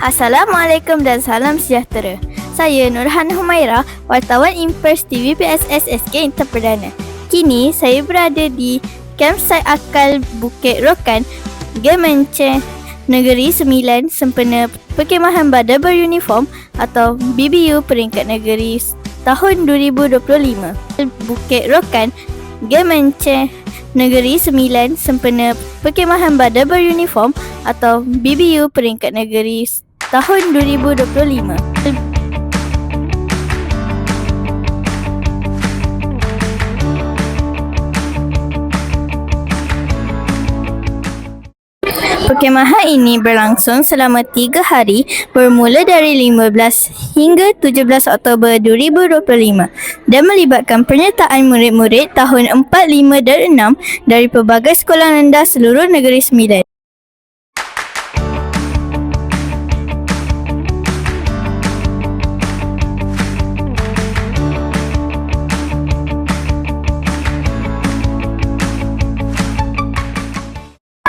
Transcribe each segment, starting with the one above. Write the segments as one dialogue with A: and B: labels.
A: Assalamualaikum dan salam sejahtera. Saya Nurhan Humaira, wartawan Impers TV PSS SK Inter Perdana. Kini saya berada di campsite Akal Bukit Rokan, Gemenceh, Negeri Sembilan sempena Perkemahan Badan Beruniform atau BBU peringkat negeri tahun 2025. Bukit Rokan, Gemenceh, Negeri Sembilan sempena Perkemahan Badan Beruniform atau BBU peringkat negeri tahun 2025. Perkemahan ini berlangsung selama tiga hari bermula dari 15 hingga 17 Oktober 2025 dan melibatkan penyertaan murid-murid tahun 4, 5 dan 6 dari pelbagai sekolah rendah seluruh negeri Sembilan.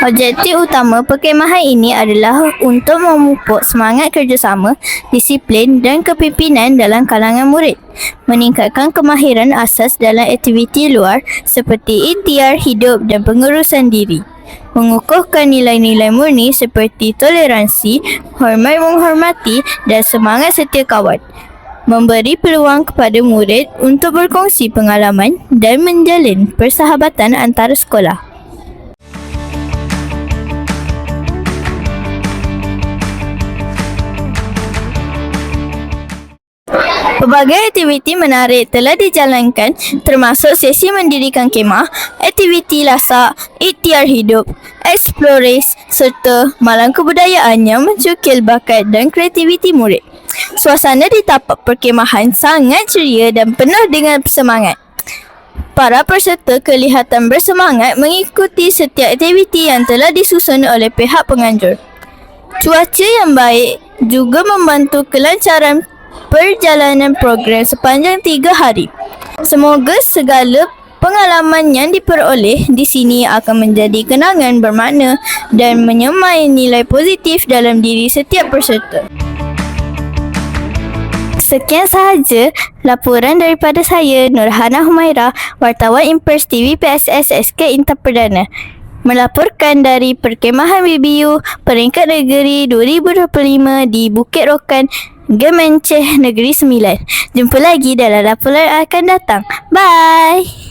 A: Objektif utama perkemahan ini adalah untuk memupuk semangat kerjasama, disiplin dan kepimpinan dalam kalangan murid. Meningkatkan kemahiran asas dalam aktiviti luar seperti ikhtiar hidup dan pengurusan diri. Mengukuhkan nilai-nilai murni seperti toleransi, hormat menghormati dan semangat setia kawan. Memberi peluang kepada murid untuk berkongsi pengalaman dan menjalin persahabatan antara sekolah. Pelbagai aktiviti menarik telah dijalankan termasuk sesi mendirikan kemah, aktiviti lasak, ikhtiar hidup, eksplores serta malam kebudayaan yang mencukil bakat dan kreativiti murid. Suasana di tapak perkemahan sangat ceria dan penuh dengan semangat. Para peserta kelihatan bersemangat mengikuti setiap aktiviti yang telah disusun oleh pihak penganjur. Cuaca yang baik juga membantu kelancaran perjalanan program sepanjang tiga hari. Semoga segala pengalaman yang diperoleh di sini akan menjadi kenangan bermakna dan menyemai nilai positif dalam diri setiap peserta. Sekian sahaja laporan daripada saya Nurhana Humaira, wartawan Impers TV PSS SK Inter Perdana. Melaporkan dari Perkemahan BBU Peringkat Negeri 2025 di Bukit Rokan, Gemenceh Negeri Sembilan. Jumpa lagi dalam laporan akan datang. Bye!